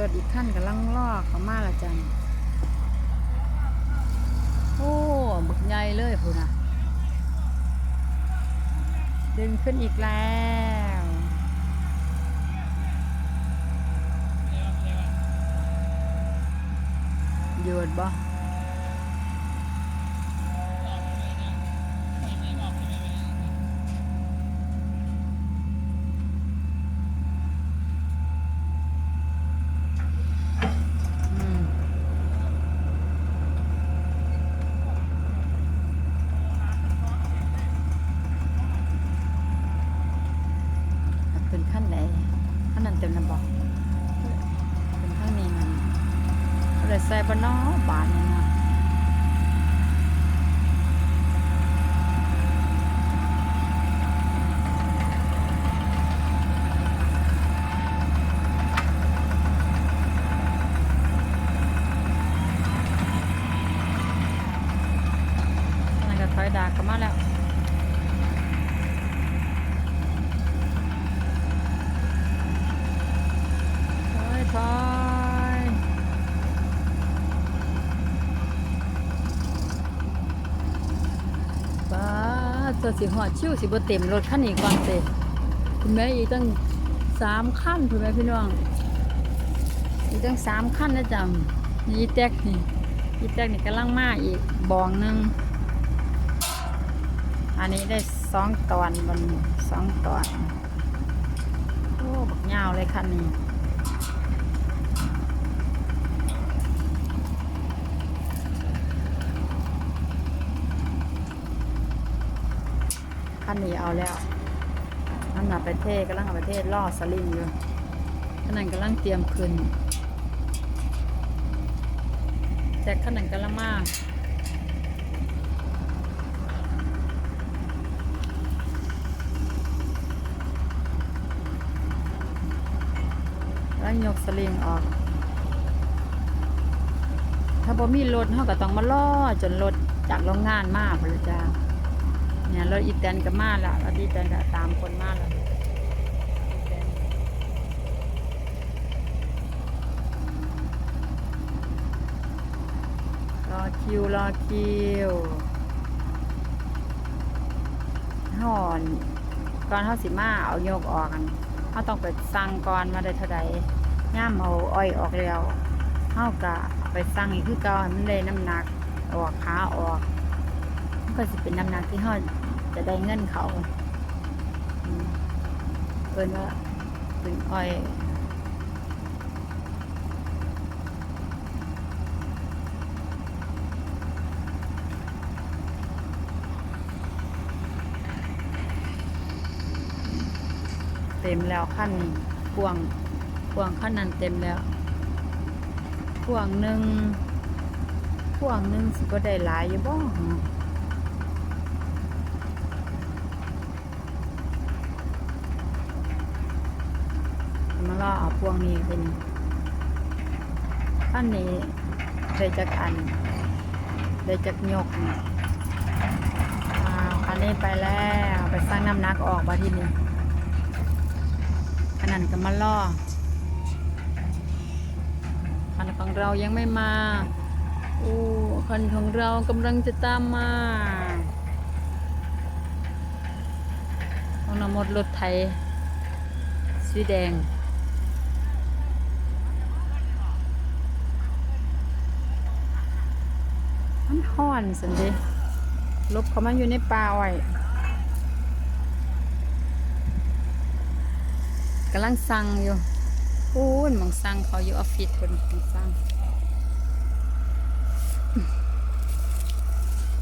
รถอีกขั้นกำลังล่อเขามาละจังโอ้บึกใหญ่เลยพูนะดึงขึ้นอีกแล้วหยุดบ่อืม เป็นขั้นไหนขั้นนั้นเต็มนะบอกเป็นข้างนี้มันเลยใส่บนน้อบานนี่นะนั่นก็ถอยดากกันมาแล้ว ถอยถอยป้าตัว สิหอดชิวสิบ่เต็มรถคันนี้ก่อนเตคุณแม่อีกตั้งสามขั้นคุณแม่พี่น้องอีกตั้งสามขั้นนะจ๊ะนี่อีแตกนี่อีแตกนี่กำลังมาอีกบองหนึ่งอันนี้ได้สองตอนบนสองตอนโอ้บักยาวเลยคันนี้ ขั้นนี้เอาแล้วนั่นน่ะไปเทศกำลังเอาไปเทศล่อสลิงอยู่ขนาดกำลังเตรียมขึ้นแจ็คขนาดกำลังมาแล้วยกสลิงออก ถ้าบ่มีรถเขาก็ต้องมาล่อจนรถจากโรงงานมาพนละจ้า เนี่ยรถอีแตนก็มาละรถอีแตนก็ตามคนมาละรอคิวรอคิวห่อนก่อนเขาสิมาเอาโยกออกกันเขาต้องไปสั่งก่อนมาได้เท่าใดย่ามเอาอ้อยออกแล้วเขาก็ไปสั่งอีกคือเก่ามันได้น้ำหนักออกขาออก ก็จะเป็นน้ำหนักที่เขาจะได้เงินเขาเอินว่าเป็นอ้อยเต็มแล้วขั้นพวงพวงขั้นนั้นเต็มแล้วพวงหนึ่งพวงหนึ่งสิก็ได้หลายอยู่บ้าง มาล่อเอาพวงนี้เป็นขั้นนี้ได้จากอันได้จากยกอันนี้ไปแล้วไปสร้างน้ำหนักออกมาที่นี่ขนาดก็มาล่อคันของเรายังไม่มาโอ้คันของเรากำลังจะตามมาของนมดรถไทยสีแดง มันห่อนสันเดลบเขามาอยู่ในป่าอ้อยกำลังสั่งอยู่พูนมองสั่งเขาอยู่ออฟฟิศคนมองสั่ง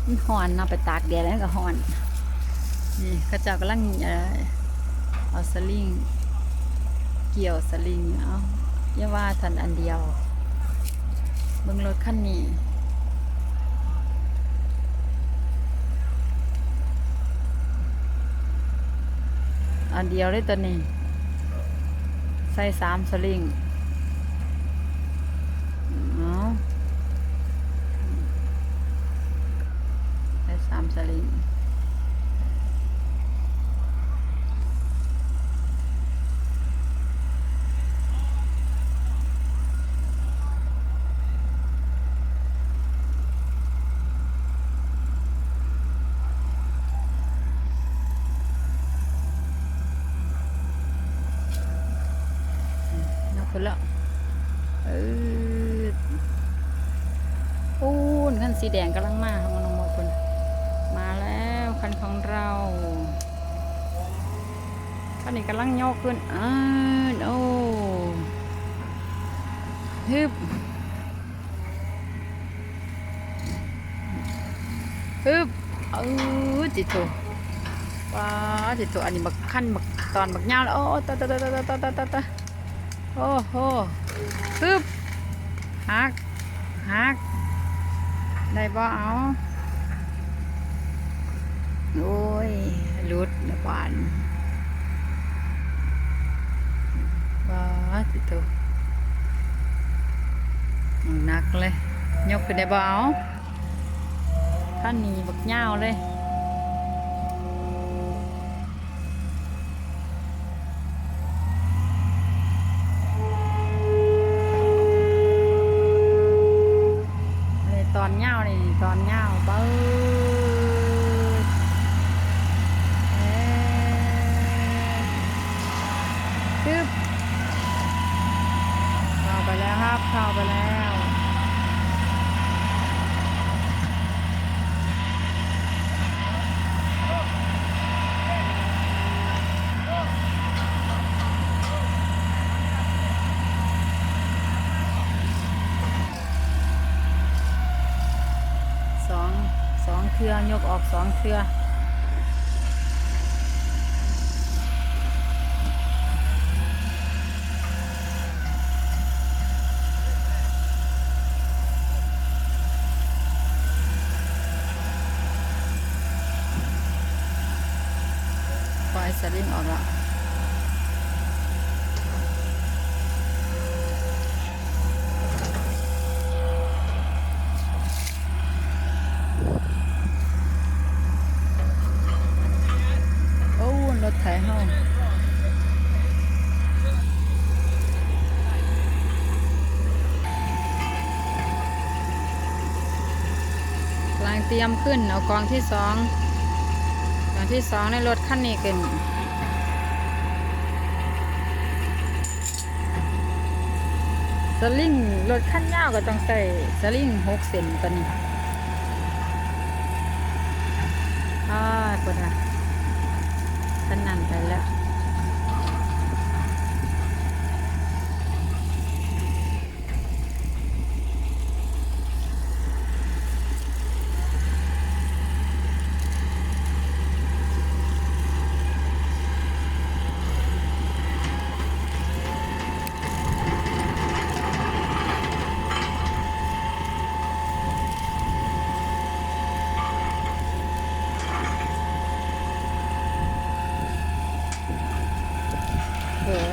มันห่อนเนาะไปตากแดดแล้วก็ห่อนนี่เขาเจ้ากำลังเอ่อเอาสลิงเกี่ยวสลิงเอาอย่าว่าทันอันเดียวเบิ่งรถคันนี้ อันเดียวเลยตัวนี้ ใส่สามสลิงเอาใส่สามสลิง ขึ้นแล้วเออปูนคันสี แดงกำลังมาค่ะมันองมคนมาแล้วคันของเราคันนี้กำลังโยกขึ้นอ่าโอ้ฮึบฮึบเออจิตโตว้าจิตโตอันนี้บักขั้นบักตอนบักยาวแล้วโอ้ตะตะตะตะตะตะตะตะโอ้โหฮึบหักหัก ได้บ่เอาโอ้ยหลุดนะบานว้าสิตัวหนักเลย ยกขึ้นได้บ่เอาท่านนี้บักยาวเลยเลยตอนเงานี่ตอนเงาเบิ้ดเอ๊ะซึบเข้าไปแล้วครับเข้าไปแล้ว สองสองเทือ ยกออกสองเทือปล่อยสลิงออกแล้ว โอ้รถไถเฮากำลังเต รียมขึ้น เอากองที่สองกองที่สองในรถคันนี้ขึ้นสลิงรถขั้นยาวก็ต้องใส่สลิงหกเซนตัวนี้อ่าคนน่ะสนั่นไปแล้ว เออ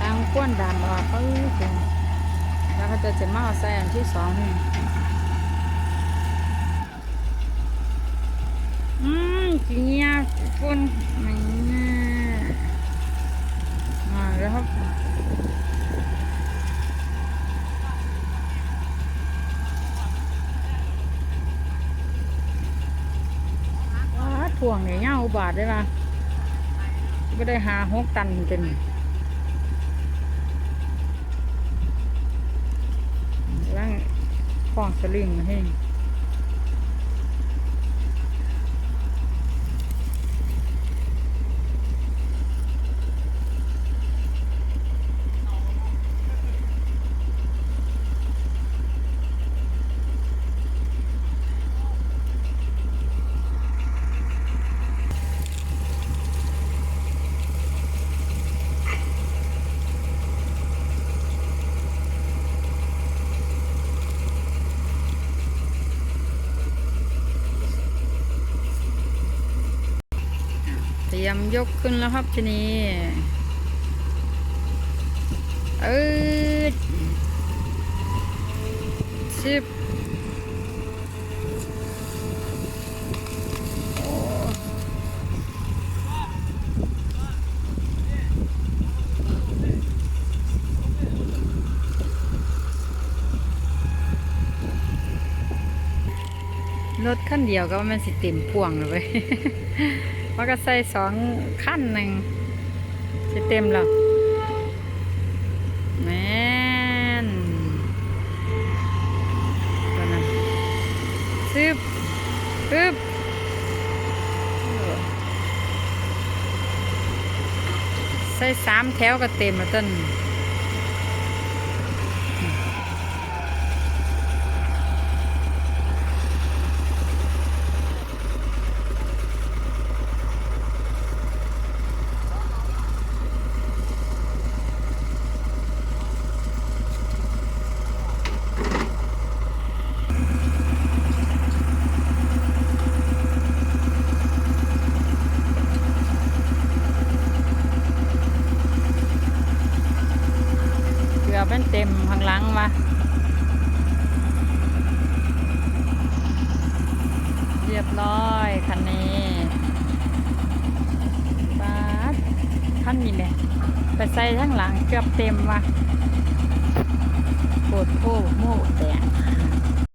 ทางก้วนดานออกเขาแล้วเขาจะจะมาเอาใส่อันที่สองนี่ อืมเกียร์คนไม่น่ามาแล้วครับว้าถ่วงเนี่ยเงาบาทได้ปะไม่ได้หาหกตันเป็นร่างคล้องสลิงมาให้ รียมยกขึ้นแล้วครับทีนี้เออสิบรถขั้นเดียวก็มันสิเต็มพ่วงเลย มันก็ใส่สองขั้นหนึ่งจะเต็มแล้วแม่นตัวนั้นซึบปึ๊บใส่สามแถวก็เต็มแล้วต้น เกือบเป็นเต็มข้างหลังวะเรียบร้อยคันนี้บาสคันนี้แหละไปใส่ข้างหลังเกือบเต็มวะโคตรโค้โม่แต่